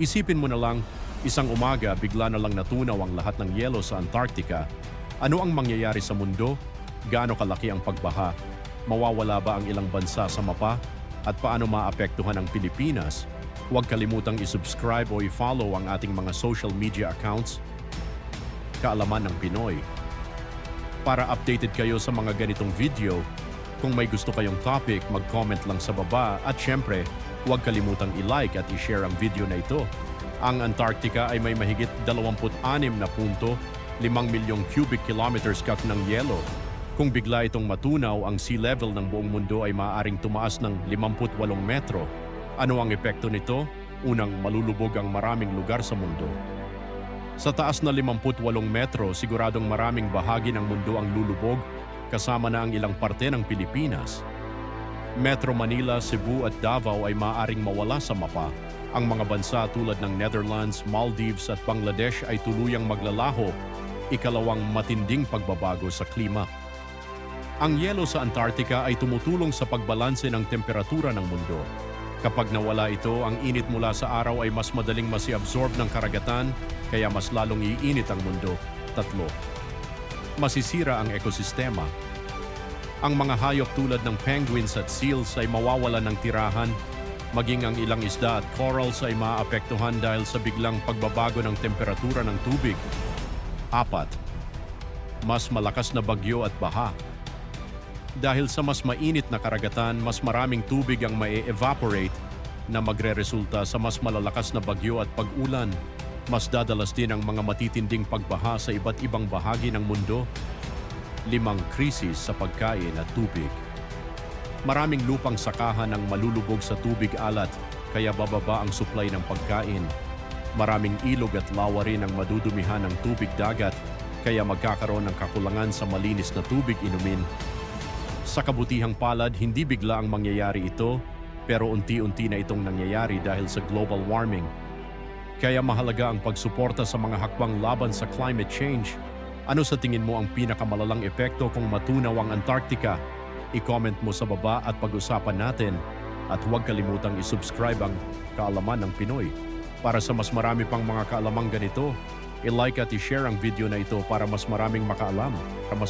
Isipin mo na lang, isang umaga bigla na lang natunaw ang lahat ng yelo sa Antarctica. Ano ang mangyayari sa mundo? Gaano kalaki ang pagbaha? Mawawala ba ang ilang bansa sa mapa? At paano maapektuhan ang Pilipinas? Huwag kalimutang isubscribe o i-follow ang ating mga social media accounts. Kaalaman ng Pinoy. Para updated kayo sa mga ganitong video, kung may gusto kayong topic, mag-comment lang sa baba at syempre, huwag kalimutang i-like at i-share ang video na ito. Ang Antarctica ay may mahigit 26 na punto, 5 milyong cubic kilometers kak ng yelo. Kung bigla itong matunaw, ang sea level ng buong mundo ay maaaring tumaas ng 58 metro. Ano ang epekto nito? Unang, malulubog ang maraming lugar sa mundo. Sa taas na 58 metro, siguradong maraming bahagi ng mundo ang lulubog, kasama na ang ilang parte ng Pilipinas. Metro Manila, Cebu at Davao ay maaaring mawala sa mapa. Ang mga bansa tulad ng Netherlands, Maldives at Bangladesh ay tuluyang maglalaho, ikalawang matinding pagbabago sa klima. Ang yelo sa Antarctica ay tumutulong sa pagbalanse ng temperatura ng mundo. Kapag nawala ito, ang init mula sa araw ay mas madaling masi-absorb ng karagatan, kaya mas lalong iinit ang mundo. Tatlo. Masisira ang ekosistema. Ang mga hayop tulad ng penguins at seals ay mawawalan ng tirahan, maging ang ilang isda at corals ay maapektuhan dahil sa biglang pagbabago ng temperatura ng tubig. Apat. Mas malakas na bagyo at baha. Dahil sa mas mainit na karagatan, mas maraming tubig ang mae-evaporate na magre-resulta sa mas malalakas na bagyo at pag-ulan. Mas dadalas din ang mga matitinding pagbaha sa iba't ibang bahagi ng mundo. Limang krisis sa pagkain at tubig. Maraming lupang sakahan ang malulubog sa tubig alat kaya bababa ang supply ng pagkain. Maraming ilog at lawa rin ang madudumihan ng tubig dagat kaya magkakaroon ng kakulangan sa malinis na tubig inumin. Sa kabutihang palad, hindi bigla ang mangyayari ito, pero unti-unti na itong nangyayari dahil sa global warming. Kaya mahalaga ang pagsuporta sa mga hakbang laban sa climate change. Ano sa tingin mo ang pinakamalalang epekto kung matunaw ang Antarctica? I-comment mo sa baba at pag-usapan natin. At huwag kalimutang isubscribe ang Kaalaman ng Pinoy. Para sa mas marami pang mga kaalamang ganito, i-like at i-share ang video na ito para mas maraming makaalam. Para